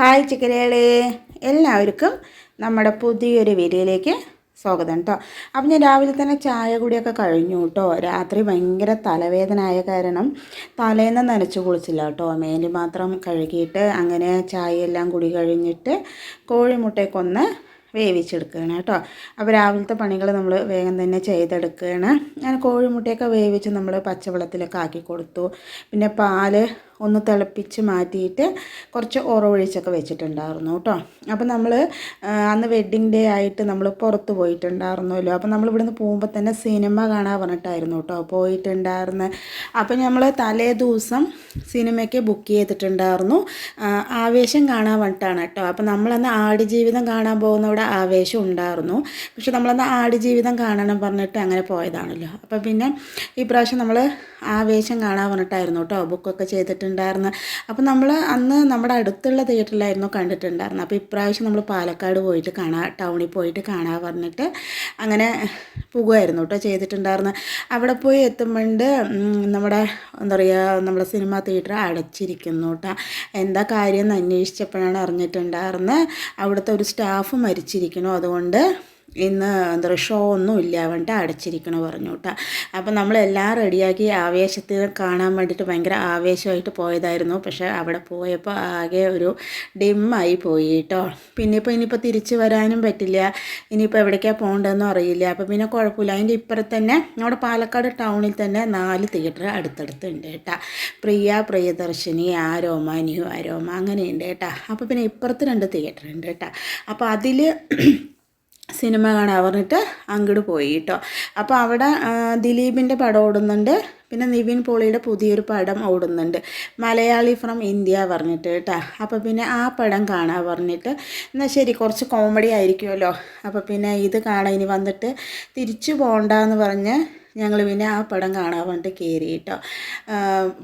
Hi ചിക്കരകളെ. എല്ലാവർക്കും നമ്മുടെ പുതിയൊരു വീഡിയോയിലേക്ക് സ്വാഗതം കേട്ടോ അപ്പം ഞാൻ രാവിലെ തന്നെ ചായ കൂടിയൊക്കെ കഴിഞ്ഞു കേട്ടോ രാത്രി ഭയങ്കര തലവേദന ആയ കാരണം തലേന്ന് നനച്ച് കുളിച്ചില്ല കേട്ടോ മേൽ മാത്രം കഴുകിയിട്ട് അങ്ങനെ ചായയെല്ലാം കുടി കഴിഞ്ഞിട്ട് കോഴിമുട്ടയ്ക്കൊന്ന് വേവിച്ചെടുക്കുകയാണ് കേട്ടോ അപ്പോൾ രാവിലത്തെ പണികൾ നമ്മൾ വേഗം തന്നെ ചെയ്തെടുക്കുകയാണ്. ഞാൻ കോഴിമുട്ടയൊക്കെ വേവിച്ച് നമ്മൾ പച്ചവെള്ളത്തിലൊക്കെ ആക്കി കൊടുത്തു. പിന്നെ പാൽ ഒന്ന് തിളപ്പിച്ച് മാറ്റിയിട്ട് കുറച്ച് ഉറവൊഴിച്ചൊക്കെ വെച്ചിട്ടുണ്ടായിരുന്നു കേട്ടോ. അപ്പോൾ നമ്മൾ അന്ന് വെഡ്ഡിങ് ഡേ ആയിട്ട് നമ്മൾ പുറത്ത് പോയിട്ടുണ്ടായിരുന്നല്ലോ. അപ്പോൾ നമ്മൾ ഇവിടുന്ന് പോകുമ്പോൾ തന്നെ സിനിമ കാണാൻ പറഞ്ഞിട്ടായിരുന്നു കേട്ടോ പോയിട്ടുണ്ടായിരുന്നു. അപ്പോൾ നമ്മൾ തലേ ദിവസം സിനിമയ്ക്ക് ബുക്ക് ചെയ്തിട്ടുണ്ടായിരുന്നു. ആവേശം കാണാൻ വേണ്ടിയിട്ടാണ് കേട്ടോ. അപ്പോൾ നമ്മളന്ന് ആടുജീവിതം കാണാൻ പോകുന്നവിടെ ആവേശം ഉണ്ടായിരുന്നു. പക്ഷെ നമ്മളന്ന് ആടുജീവിതം കാണണം പറഞ്ഞിട്ട് അങ്ങനെ പോയതാണല്ലോ. അപ്പോൾ പിന്നെ ഈ പ്രാവശ്യം നമ്മൾ ആവേശം കാണാൻ പറഞ്ഞിട്ടായിരുന്നു കേട്ടോ ബുക്കൊക്കെ ചെയ്തിട്ടുണ്ടായിരുന്നു അപ്പോൾ നമ്മൾ അന്ന് നമ്മുടെ അടുത്തുള്ള തിയേറ്ററിലായിരുന്നു കണ്ടിട്ടുണ്ടായിരുന്നു അപ്പോൾ ഇപ്രാവശ്യം നമ്മൾ പാലക്കാട് പോയിട്ട് കാണാൻ ടൗണിൽ പോയിട്ട് കാണാൻ പറഞ്ഞിട്ട് അങ്ങനെ പോകുമായിരുന്നു കേട്ടോ ചെയ്തിട്ടുണ്ടായിരുന്നു അവിടെ പോയി എത്തുമ്പോണ്ട് നമ്മുടെ എന്താ പറയുക നമ്മുടെ സിനിമ തിയേറ്റർ അടച്ചിരിക്കുന്നു കേട്ടോ. എന്താ കാര്യം എന്ന് അന്വേഷിച്ചപ്പോഴാണ് അറിഞ്ഞിട്ടുണ്ടായിരുന്നത്. അവിടുത്തെ ഒരു സ്റ്റാഫ് മരിച്ചിരിക്കുന്നു. അതുകൊണ്ട് ഇന്ന് എന്താ ഷോ ഒന്നും ഇല്ല വേണ്ട അടച്ചിരിക്കണ പറഞ്ഞു കേട്ടോ അപ്പം നമ്മളെല്ലാം റെഡിയാക്കി ആവേശത്തിൽ കാണാൻ വേണ്ടിയിട്ട് ഭയങ്കര ആവേശമായിട്ട് പോയതായിരുന്നു. പക്ഷേ അവിടെ പോയപ്പോൾ ആകെ ഒരു ഡിമ്മായി പോയി കേട്ടോ. പിന്നെ ഇപ്പോൾ ഇനിയിപ്പോൾ തിരിച്ചു വരാനും പറ്റില്ല. ഇനിയിപ്പോൾ എവിടേക്കാണ് പോകേണ്ടതെന്നും അറിയില്ല. അപ്പോൾ പിന്നെ കുഴപ്പമില്ല. അതിന്റെ ഇപ്പുറത്ത് തന്നെ നമ്മുടെ പാലക്കാട് ടൗണിൽ തന്നെ നാല് തിയേറ്റർ അടുത്തടുത്തുണ്ട് കേട്ടോ. Priya Priyadarshini Aroma New Aroma അങ്ങനെയുണ്ട് കേട്ടോ. അപ്പോൾ പിന്നെ ഇപ്പുറത്ത് രണ്ട് തിയേറ്റർ ഉണ്ട് കേട്ടോ. അപ്പോൾ അതിൽ സിനിമ കാണാൻ പറഞ്ഞിട്ട് അങ്ങോട്ട് പോയി കേട്ടോ. അപ്പോൾ അവിടെ ദിലീപിന്റെ പടം ഓടുന്നുണ്ട്. പിന്നെ നിവിൻ പോളിയുടെ പുതിയൊരു പടം ഓടുന്നുണ്ട്. മലയാളി ഫ്രം ഇന്ത്യ പറഞ്ഞിട്ട് കേട്ടോ. അപ്പോൾ പിന്നെ ആ പടം കാണാൻ പറഞ്ഞിട്ട് എന്നാൽ ശരി കുറച്ച് കോമഡി ആയിരിക്കുമല്ലോ. അപ്പോൾ പിന്നെ ഇത് കാണാൻ ഇനി വന്നിട്ട് തിരിച്ചു പോകണ്ടെന്ന് പറഞ്ഞ് ഞങ്ങൾ പിന്നെ ആ പടം കാണാൻ വേണ്ടി കയറി കേട്ടോ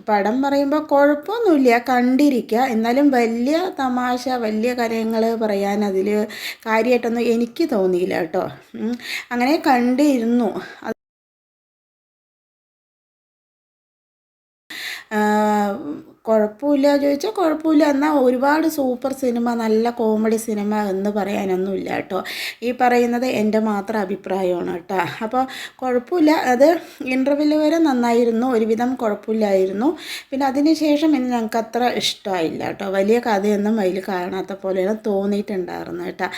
പടം പറയുമ്പോൾ കുഴപ്പമൊന്നുമില്ല കണ്ടിരിക്കുക എന്നാലും വലിയ തമാശ വലിയ കാര്യങ്ങൾ പറയാൻ അതിൽ കാര്യമായിട്ടൊന്നും എനിക്ക് തോന്നിയില്ല കേട്ടോ. അങ്ങനെ കണ്ടിരുന്നു. കുഴപ്പമില്ല ചോദിച്ചാൽ കുഴപ്പമില്ല. എന്നാൽ ഒരുപാട് സൂപ്പർ സിനിമ നല്ല കോമഡി സിനിമ എന്ന് പറയാനൊന്നുമില്ല കേട്ടോ. ഈ പറയുന്നത് എന്റെ മാത്രം അഭിപ്രായമാണ് കേട്ടോ. അപ്പോൾ കുഴപ്പമില്ല. അത് ഇന്റർവ്യൂൽ വരെ നന്നായിരുന്നു. ഒരുവിധം കുഴപ്പമില്ലായിരുന്നു. പിന്നെ അതിന് ശേഷം ഇനി ഞങ്ങൾക്ക് അത്ര ഇഷ്ടമായില്ല കേട്ടോ. വലിയ കഥയൊന്നും അതിൽ കാണാത്ത പോലെയാണ് തോന്നിയിട്ടുണ്ടായിരുന്നു കേട്ടോ.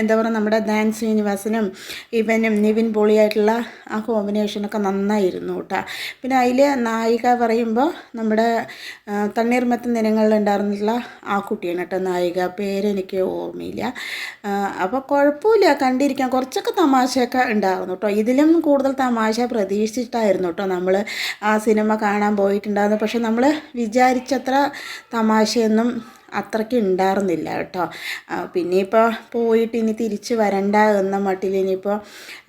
എന്താ പറയുക നമ്മുടെ ദാൻ ശ്രീനിവാസനും ഇവനും നിവിൻ പോളിയായിട്ടുള്ള ആ കോമ്പിനേഷനൊക്കെ നന്നായിരുന്നു കേട്ടോ. പിന്നെ അതിൽ നായിക പറയുമ്പോൾ നമ്മുടെ തണ്ണീർമത്തൻ ഉണ്ടായിരുന്നിട്ടുള്ള ആ കുട്ടിയാണ് കേട്ടോ നായിക. പേരെനിക്ക് ഓർമ്മയില്ല. അപ്പോൾ കുഴപ്പമില്ല കണ്ടിരിക്കാൻ കുറച്ചൊക്കെ തമാശയൊക്കെ ഉണ്ടായിരുന്നു കേട്ടോ. ഇതിലും കൂടുതൽ തമാശ പ്രതീക്ഷിച്ചിട്ടായിരുന്നു കേട്ടോ നമ്മൾ ആ സിനിമ കാണാൻ പോയിട്ടുണ്ടായിരുന്നു പക്ഷെ നമ്മൾ വിചാരിച്ചത്ര തമാശയൊന്നും അത്രയ്ക്ക് ഉണ്ടായിരുന്നില്ല കേട്ടോ. പിന്നെ ഇപ്പോൾ പോയിട്ട് ഇനി തിരിച്ച് വരണ്ട എന്ന മട്ടിൽ ഇനിയിപ്പോൾ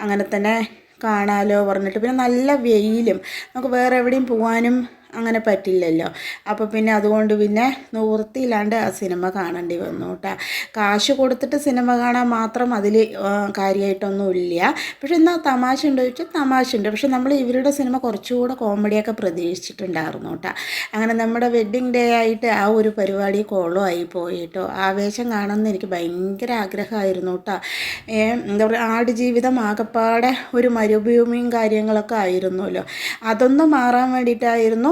അങ്ങനെ തന്നെ കാണാലോ പറഞ്ഞിട്ട്. പിന്നെ നല്ല വെയിലും. നമുക്ക് വേറെ എവിടെയും പോകാനും അങ്ങനെ പറ്റില്ലല്ലോ. അപ്പോൾ പിന്നെ അതുകൊണ്ട് പിന്നെ നിവൃത്തിയില്ലാണ്ട് ആ സിനിമ കാണേണ്ടി വന്നു കേട്ടോ. കാശ് കൊടുത്തിട്ട് സിനിമ കാണാൻ മാത്രം അതിൽ കാര്യമായിട്ടൊന്നും ഇല്ല പക്ഷെ എന്നാൽ തമാശ ഉണ്ടോ ചോദിച്ചാൽ തമാശ ഉണ്ട്. പക്ഷെ നമ്മൾ ഇവരുടെ സിനിമ കുറച്ചുകൂടെ കോമഡിയൊക്കെ പ്രതീക്ഷിച്ചിട്ടുണ്ടായിരുന്നു കേട്ടോ. അങ്ങനെ നമ്മുടെ വെഡ്ഡിങ് ഡേ ആയിട്ട് ആ ഒരു പരിപാടി കോളോ ആയി പോയിട്ടോ ആവേശം കാണുന്ന എനിക്ക് ഭയങ്കര ആഗ്രഹമായിരുന്നു കേട്ടോ. എന്താ പറയുക ആടുജീവിതം ആകപ്പാടെ ഒരു മരുഭൂമിയും കാര്യങ്ങളൊക്കെ ആയിരുന്നല്ലോ. അതൊന്നും മാറാൻ വേണ്ടിയിട്ടായിരുന്നു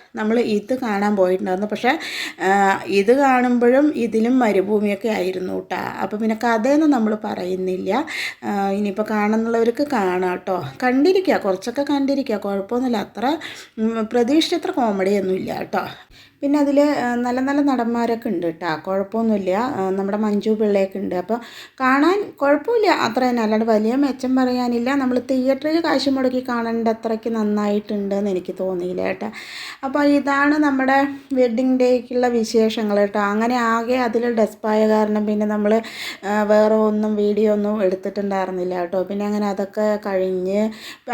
നമ്മൾ ഇത് കാണാൻ പോയിട്ടുണ്ടായിരുന്നു. പക്ഷേ ഇത് കാണുമ്പോഴും ഇതിലും മരുഭൂമിയൊക്കെ ആയിരുന്നു കേട്ടോ അപ്പോൾ പിന്നെ കഥയൊന്നും നമ്മൾ പറയുന്നില്ല. ഇനിയിപ്പോൾ കാണുന്നുള്ളവർക്ക് കാണാം കേട്ടോ കണ്ടിരിക്കുക കുറച്ചൊക്കെ കണ്ടിരിക്കുക കുഴപ്പമൊന്നുമില്ല. അത്ര പ്രതീക്ഷിച്ചത്ര കോമഡിയൊന്നും ഇല്ല കേട്ടോ പിന്നെ അതിൽ നല്ല നല്ല നടന്മാരൊക്കെ ഉണ്ട് കേട്ടോ കുഴപ്പമൊന്നുമില്ല. നമ്മുടെ മഞ്ജു പിള്ളയൊക്കെ ഉണ്ട്. അപ്പോൾ കാണാൻ കുഴപ്പമില്ല അത്ര. തന്നെ അല്ലാണ്ട് വലിയ മെച്ചം പറയാനില്ല. നമ്മൾ തിയേറ്ററിൽ കാശ് മുടക്കി കാണേണ്ട അത്രയ്ക്ക് നന്നായിട്ടുണ്ടെന്ന് എനിക്ക് തോന്നിയില്ല കേട്ടോ അപ്പോൾ ഇതാണ് നമ്മുടെ വെഡ്ഡിങ് ഡേക്കുള്ള വിശേഷങ്ങൾ കേട്ടോ. അങ്ങനെ ആകെ അതിൽ ഡെസ്പായ കാരണം പിന്നെ നമ്മൾ വേറെ ഒന്നും വീഡിയോ ഒന്നും എടുത്തിട്ടുണ്ടായിരുന്നില്ല കേട്ടോ. പിന്നെ അങ്ങനെ അതൊക്കെ കഴിഞ്ഞ്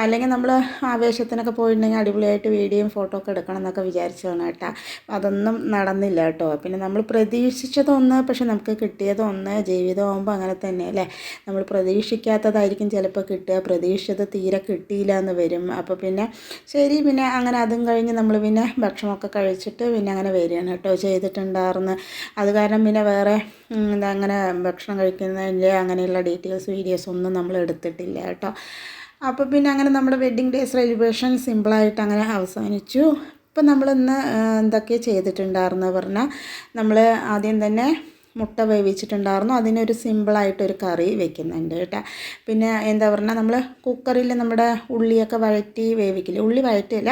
അല്ലെങ്കിൽ നമ്മൾ ആവേശത്തിനൊക്കെ പോയിട്ടുണ്ടെങ്കിൽ അടിപൊളിയായിട്ട് വീഡിയോയും ഫോട്ടോ ഒക്കെ എടുക്കണം എന്നൊക്കെ വിചാരിച്ചതാണ് കേട്ടോ. അതൊന്നും നടന്നില്ല കേട്ടോ. പിന്നെ നമ്മൾ പ്രതീക്ഷിച്ചതൊന്ന് പക്ഷെ നമുക്ക് കിട്ടിയതൊന്ന് ജീവിതമാകുമ്പോൾ അങ്ങനെ തന്നെ അല്ലേ? നമ്മൾ പ്രതീക്ഷിക്കാത്തതായിരിക്കും ചിലപ്പോൾ കിട്ടുക. പ്രതീക്ഷിച്ചത് തീരെ കിട്ടിയില്ല എന്ന് വരും. അപ്പോൾ പിന്നെ ശരി പിന്നെ അങ്ങനെ അതും കഴിഞ്ഞ് നമ്മൾ പിന്നെ ഭക്ഷണമൊക്കെ കഴിച്ചിട്ട് പിന്നെ അങ്ങനെ വരികയാണ് കേട്ടോ. ചെയ്തിട്ടുണ്ടായിരുന്നു. അത് കാരണം പിന്നെ വേറെ എന്താ അങ്ങനെ ഭക്ഷണം കഴിക്കുന്നതിന്റെ അങ്ങനെയുള്ള ഡീറ്റെയിൽസ് വീഡിയോസ് ഒന്നും നമ്മൾ എടുത്തിട്ടില്ല കേട്ടോ. അപ്പോൾ പിന്നെ അങ്ങനെ നമ്മുടെ വെഡ്ഡിങ് ഡേ സെലിബ്രേഷൻ സിമ്പിളായിട്ട് അങ്ങനെ അവസാനിച്ചു. ഇപ്പം നമ്മളിന്ന് എന്തൊക്കെ ചെയ്തിട്ടുണ്ടായിരുന്നു പറഞ്ഞാൽ നമ്മൾ ആദ്യം തന്നെ മുട്ട വേവിച്ചിട്ടുണ്ടായിരുന്നു. അതിനൊരു സിമ്പിളായിട്ടൊരു കറി വെക്കുന്നുണ്ട് കേട്ടോ. പിന്നെ എന്താ പറഞ്ഞാൽ നമ്മൾ കുക്കറിൽ നമ്മുടെ ഉള്ളിയൊക്കെ വഴറ്റി വേവിക്കില്ല? ഉള്ളി വഴറ്റില്ല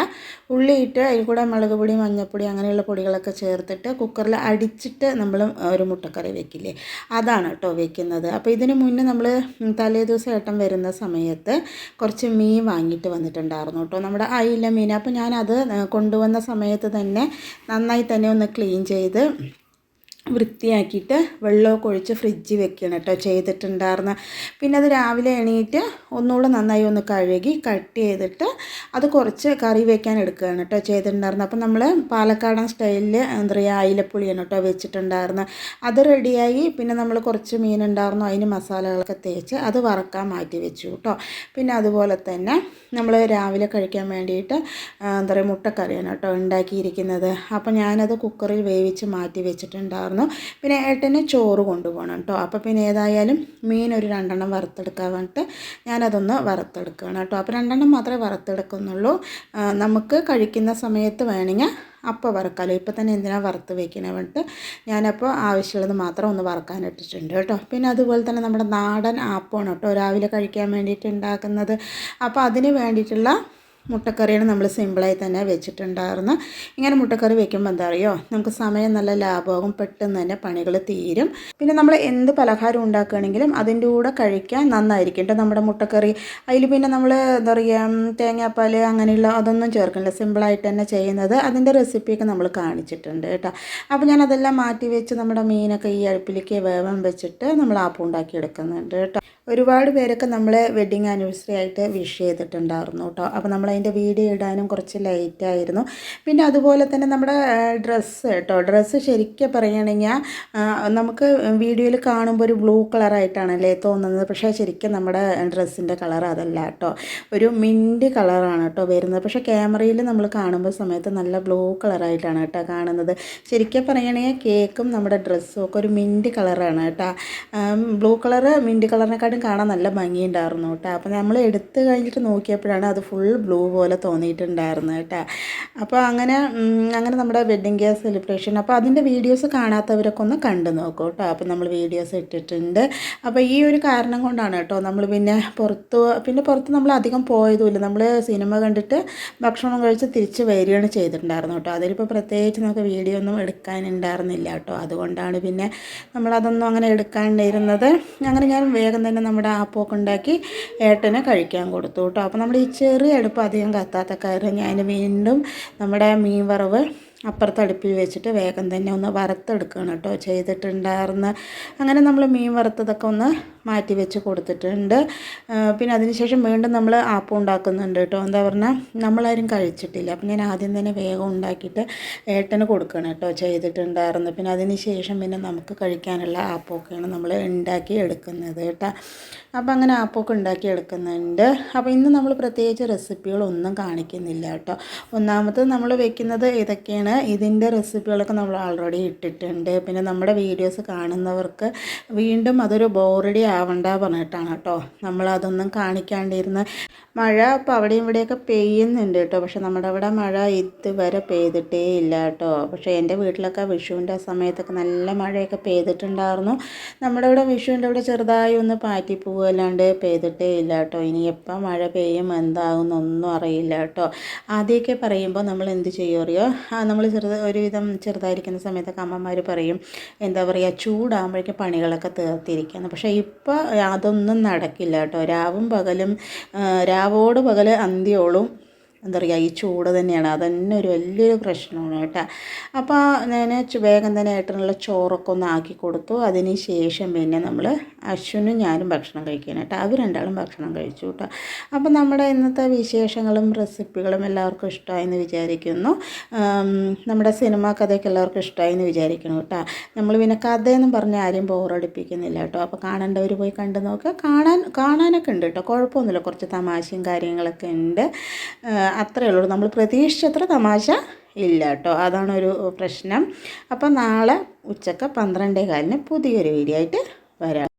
ഉള്ളി ഇട്ട് അതിൽ കൂടെ മുളക് പൊടി മഞ്ഞൾപ്പൊടി അങ്ങനെയുള്ള പൊടികളൊക്കെ ചേർത്തിട്ട് കുക്കറിൽ അടിച്ചിട്ട് നമ്മൾ ഒരു മുട്ടക്കറി വെക്കില്ലേ? അതാണ് കേട്ടോ വെക്കുന്നത്. അപ്പോൾ ഇതിന് മുന്നേ നമ്മൾ തലേ ദിവസം ഏട്ടം വരുന്ന സമയത്ത് കുറച്ച് മീൻ വാങ്ങിയിട്ട് വന്നിട്ടുണ്ടായിരുന്നു കേട്ടോ നമ്മുടെ അയില മീൻ. അപ്പോൾ ഞാനത് കൊണ്ടുവന്ന സമയത്ത് തന്നെ നന്നായി തന്നെ ഒന്ന് ക്ലീൻ ചെയ്ത് വൃത്തിയാക്കിയിട്ട് വെള്ളമൊക്കെ ഒഴിച്ച് ഫ്രിഡ്ജിൽ വെക്കണം കേട്ടോ. ചെയ്തിട്ടുണ്ടായിരുന്ന പിന്നെ അത് രാവിലെ എണീറ്റ് ഒന്നുകൂടെ നന്നായി ഒന്ന് കഴുകി കട്ട് ചെയ്തിട്ട് അത് കുറച്ച് കറി വെക്കാൻ എടുക്കുകയാണ് കേട്ടോ ചെയ്തിട്ടുണ്ടായിരുന്നത് അപ്പം നമ്മൾ പാലക്കാടൻ സ്റ്റൈലിൽ എന്താ പറയുക അയിലപ്പുളിയാണ് കേട്ടോ വെച്ചിട്ടുണ്ടായിരുന്നത് അത് റെഡിയായി പിന്നെ നമ്മൾ കുറച്ച് മീനുണ്ടായിരുന്നു അതിന് മസാലകളൊക്കെ തേച്ച് അത് വറക്കാൻ മാറ്റി വെച്ചു കേട്ടോ. പിന്നെ അതുപോലെ തന്നെ നമ്മൾ രാവിലെ കഴിക്കാൻ വേണ്ടിയിട്ട് എന്താ പറയുക മുട്ടക്കറിയാണ് കേട്ടോ ഉണ്ടാക്കിയിരിക്കുന്നത്. അപ്പോൾ ഞാനത് കുക്കറിൽ വേവിച്ച് മാറ്റി വെച്ചിട്ടുണ്ടായിരുന്നു ഉണ്ടായിരുന്നു. പിന്നെ ഏട്ടന് ചോറ് കൊണ്ടുപോകണം കേട്ടോ അപ്പോൾ പിന്നെ ഏതായാലും മീൻ ഒരു രണ്ടെണ്ണം വറുത്തെടുക്കാൻ വേണ്ടിയിട്ട് ഞാനതൊന്ന് വറുത്തെടുക്കുകയാണ് കേട്ടോ അപ്പോൾ രണ്ടെണ്ണം മാത്രമേ വറുത്തെടുക്കുന്നുള്ളൂ. നമുക്ക് കഴിക്കുന്ന സമയത്ത് വേണമെങ്കിൽ അപ്പോൾ വറുക്കാമല്ലോ ഇപ്പോൾ തന്നെ എന്തിനാണ് വറുത്ത് വെക്കണേ വേണ്ടിയിട്ട് ഞാനപ്പോൾ ആവശ്യമുള്ളത് മാത്രം ഒന്ന് വറുക്കാനിട്ടിട്ടുണ്ട് കേട്ടോ. പിന്നെ അതുപോലെ തന്നെ നമ്മുടെ നാടൻ ആപ്പമാണ് കേട്ടോ രാവിലെ കഴിക്കാൻ വേണ്ടിയിട്ട് ഉണ്ടാക്കുന്നത്. അപ്പോൾ അതിന് വേണ്ടിയിട്ടുള്ള മുട്ടക്കറിയാണ് നമ്മൾ സിമ്പിളായി തന്നെ വെച്ചിട്ടുണ്ടായിരുന്നു. ഇങ്ങനെ മുട്ടക്കറി വെക്കുമ്പോൾ എന്താ അറിയോ? നമുക്ക് സമയം നല്ല ലാഭമാകും പെട്ടെന്ന് തന്നെ പണികൾ തീരും. പിന്നെ നമ്മൾ എന്ത് പലഹാരം ഉണ്ടാക്കുകയാണെങ്കിലും അതിന്റെ കൂടെ കഴിക്കാൻ നന്നായിരിക്കും കേട്ടോ നമ്മുടെ മുട്ടക്കറി. അതിൽ പിന്നെ നമ്മൾ എന്താ പറയുക തേങ്ങാപ്പാൽ അങ്ങനെയുള്ള അതൊന്നും ചേർക്കണില്ല. സിമ്പിളായിട്ട് തന്നെ ചെയ്യുന്നത് അതിന്റെ റെസിപ്പിയൊക്കെ നമ്മൾ കാണിച്ചിട്ടുണ്ട് കേട്ടോ. അപ്പോൾ ഞാൻ അതെല്ലാം മാറ്റി വെച്ച് നമ്മുടെ മീനൊക്കെ ഈ അടുപ്പിലേക്ക് വേവം വെച്ചിട്ട് നമ്മൾ ആപ്പ് ഉണ്ടാക്കി എടുക്കുന്നുണ്ട് കേട്ടോ. ഒരുപാട് പേരൊക്കെ നമ്മളെ വെഡ്ഡിങ് ആനിവേഴ്സറി ആയിട്ട് വിഷ് ചെയ്തിട്ടുണ്ടായിരുന്നു കേട്ടോ. അപ്പോൾ നമ്മൾ അതിന്റെ വീഡിയോ ഇടാനും കുറച്ച് ലേറ്റായിരുന്നു പിന്നെ അതുപോലെ തന്നെ നമ്മുടെ ഡ്രസ്സ് കേട്ടോ. ഡ്രസ്സ് ശരിക്കും പറയുകയാണെങ്കിൽ നമുക്ക് വീഡിയോയിൽ കാണുമ്പോൾ ഒരു ബ്ലൂ കളറായിട്ടാണല്ലേ തോന്നുന്നത്. പക്ഷേ ശരിക്കും നമ്മുടെ ഡ്രസ്സിന്റെ കളർ അതല്ല കേട്ടോ. ഒരു മിന്റ് കളറാണ് കേട്ടോ വരുന്നത്. പക്ഷേ ക്യാമറയിൽ നമ്മൾ കാണുമ്പോൾ സമയത്ത് നല്ല ബ്ലൂ കളറായിട്ടാണ് കേട്ടോ കാണുന്നത്. ശരിക്കും പറയുകയാണെങ്കിൽ കേക്കും നമ്മുടെ ഡ്രസ്സും ഒക്കെ ഒരു മിന്റ് കളറാണ് കേട്ടോ. ബ്ലൂ കളറ് മിന്റ് കളറിനെക്കാട്ടും കാണാൻ നല്ല ഭംഗിയുണ്ടായിരുന്നു കേട്ടോ. അപ്പോൾ നമ്മൾ എടുത്ത് കഴിഞ്ഞിട്ട് നോക്കിയപ്പോഴാണ് അത് ഫുൾ ബ്ലൂ പോലെ തോന്നിയിട്ടുണ്ടായിരുന്നു കേട്ടോ. അപ്പോൾ അങ്ങനെ അങ്ങനെ നമ്മുടെ വെഡ്ഡിങ് കെയർ സെലിബ്രേഷൻ അപ്പോൾ അതിന്റെ വീഡിയോസ് കാണാത്തവരൊക്കെ ഒന്ന് കണ്ടു നോക്കൂ കേട്ടോ. അപ്പോൾ നമ്മൾ വീഡിയോസ് ഇട്ടിട്ടുണ്ട്. അപ്പോൾ ഈ ഒരു കാരണം കൊണ്ടാണ് കേട്ടോ നമ്മൾ പിന്നെ പുറത്ത് പിന്നെ പുറത്ത് നമ്മൾ അധികം പോയതുമില്ല. നമ്മൾ സിനിമ കണ്ടിട്ട് ഭക്ഷണം കഴിച്ച് തിരിച്ച് വരികയാണ് ചെയ്തിട്ടുണ്ടായിരുന്നു കേട്ടോ. അതിലിപ്പോൾ പ്രത്യേകിച്ച് നമുക്ക് വീഡിയോ ഒന്നും എടുക്കാനുണ്ടായിരുന്നില്ല കേട്ടോ. അതുകൊണ്ടാണ് പിന്നെ നമ്മളതൊന്നും അങ്ങനെ എടുക്കാണ്ടിരുന്നത്. അങ്ങനെ ഞാൻ വേഗം തന്നെ നമ്മുടെ ആപ്പമൊക്കെ ഉണ്ടാക്കി ഏട്ടന് കഴിക്കാൻ കൊടുത്തു കേട്ടോ. അപ്പോൾ നമ്മുടെ ഈ ചെറിയ അടുപ്പ് അധികം കത്താത്ത കാര്യം ഞാൻ വീണ്ടും നമ്മുടെ മീൻ വറവ് അപ്പുറത്ത് അടുപ്പിൽ വെച്ചിട്ട് വേഗം തന്നെ ഒന്ന് വറുത്തെടുക്കണം കേട്ടോ. ചെയ്തിട്ടുണ്ടായിരുന്ന അങ്ങനെ നമ്മൾ മീൻ വറുത്തതൊക്കെ ഒന്ന് മാറ്റി വെച്ച് കൊടുത്തിട്ടുണ്ട്. പിന്നെ അതിനുശേഷം വീണ്ടും നമ്മൾ ആപ്പം ഉണ്ടാക്കുന്നുണ്ട് കേട്ടോ. എന്താ പറഞ്ഞാൽ നമ്മളാരും കഴിച്ചിട്ടില്ല. അപ്പം ഞാൻ ആദ്യം തന്നെ വേഗം ഉണ്ടാക്കിയിട്ട് ഏട്ടന് കൊടുക്കണം കേട്ടോ ചെയ്തിട്ടുണ്ടായിരുന്നു പിന്നെ അതിന് ശേഷം പിന്നെ നമുക്ക് കഴിക്കാനുള്ള ആപ്പമൊക്കെയാണ് നമ്മൾ ഉണ്ടാക്കി എടുക്കുന്നത് കേട്ടോ. അപ്പം അങ്ങനെ ആപ്പൊക്കെ ഉണ്ടാക്കി എടുക്കുന്നുണ്ട്. അപ്പോൾ ഇന്ന് നമ്മൾ പ്രത്യേകിച്ച് റെസിപ്പികളൊന്നും കാണിക്കുന്നില്ല കേട്ടോ. ഒന്നാമത് നമ്മൾ വെക്കുന്നത് ഇതൊക്കെയാണ് ഇതിന്റെ റെസിപ്പികളൊക്കെ നമ്മൾ ഓൾറെഡി ഇട്ടിട്ടുണ്ട്. പിന്നെ നമ്മുടെ വീഡിയോസ് കാണുന്നവർക്ക് വീണ്ടും അതൊരു ബോറടി ആവണ്ട പറഞ്ഞിട്ടാണ് കേട്ടോ. നമ്മളതൊന്നും കാണിക്കാണ്ടിരുന്ന മഴ ഇപ്പോൾ അവിടെയും ഇവിടെയൊക്കെ പെയ്യുന്നുണ്ട് കേട്ടോ. പക്ഷെ നമ്മുടെ അവിടെ മഴ ഇതുവരെ പെയ്തിട്ടേ ഇല്ല കേട്ടോ. പക്ഷേ എന്റെ വീട്ടിലൊക്കെ വിഷുവിന്റെ സമയത്തൊക്കെ നല്ല മഴയൊക്കെ പെയ്തിട്ടുണ്ടായിരുന്നു. നമ്മുടെ ഇവിടെ വിഷുവിന്റെ ഇവിടെ ചെറുതായി ഒന്ന് പാറ്റി പോവല്ലാണ്ട് പെയ്തിട്ടേ ഇല്ല കേട്ടോ. ഇനി എപ്പോൾ മഴ പെയ്യും എന്താകുമെന്നൊന്നും അറിയില്ല കേട്ടോ. ആദ്യമൊക്കെ പറയുമ്പോൾ നമ്മൾ എന്ത് ചെയ്യും അറിയോ നമ്മൾ ചെറുത് ഒരുവിധം ചെറുതായിരിക്കുന്ന സമയത്തൊക്കെ അമ്മമാർ പറയും എന്താ പറയുക ചൂടാകുമ്പോഴേക്കും പണികളൊക്കെ തീർത്തിരിക്കുകയാണ് പക്ഷേ ഇപ്പോൾ അതൊന്നും നടക്കില്ല കേട്ടോ. രാവും പകലും രാവോട് പകൽ അന്ത്യോളും എന്താ പറയുക ഈ ചൂട് തന്നെയാണ്. അതന്നെ ഒരു വലിയൊരു പ്രശ്നമാണ് കേട്ടോ. അപ്പോൾ ഞാൻ വേഗം തന്നെ ഏട്ടനുള്ള ചോറൊക്കെ ഒന്ന് ആക്കി കൊടുത്തു. അതിന് ശേഷം പിന്നെ നമ്മൾ അശ്വിനും ഞാനും ഭക്ഷണം കഴിക്കാൻ കേട്ടോ. അവർ രണ്ടാളും ഭക്ഷണം കഴിച്ചു കേട്ടോ. അപ്പോൾ നമ്മുടെ ഇന്നത്തെ വിശേഷങ്ങളും റെസിപ്പികളും എല്ലാവർക്കും ഇഷ്ടമായെന്ന് വിചാരിക്കുന്നു. നമ്മുടെ സിനിമ കഥയൊക്കെ എല്ലാവർക്കും ഇഷ്ടമായി എന്ന് വിചാരിക്കണം കേട്ടോ. നമ്മൾ പിന്നെ കഥയെന്നും പറഞ്ഞ് ആരും ബോറടിപ്പിക്കുന്നില്ല കേട്ടോ. അപ്പോൾ കാണേണ്ടവർ പോയി കണ്ടു നോക്കുക കാണാൻ കാണാനൊക്കെ ഉണ്ട് കേട്ടോ. കുഴപ്പമൊന്നുമില്ല. കുറച്ച് തമാശയും കാര്യങ്ങളൊക്കെ ഉണ്ട്. അത്രയേ ഉള്ളൂ. നമ്മൾ പ്രതീക്ഷിച്ചത്ര തമാശ ഇല്ല കേട്ടോ. അതാണൊരു പ്രശ്നം. അപ്പോൾ നാളെ ഉച്ചയ്ക്ക് പന്ത്രണ്ടേ കാലിന് പുതിയൊരു വീഡിയോ ആയിട്ട് വരാം.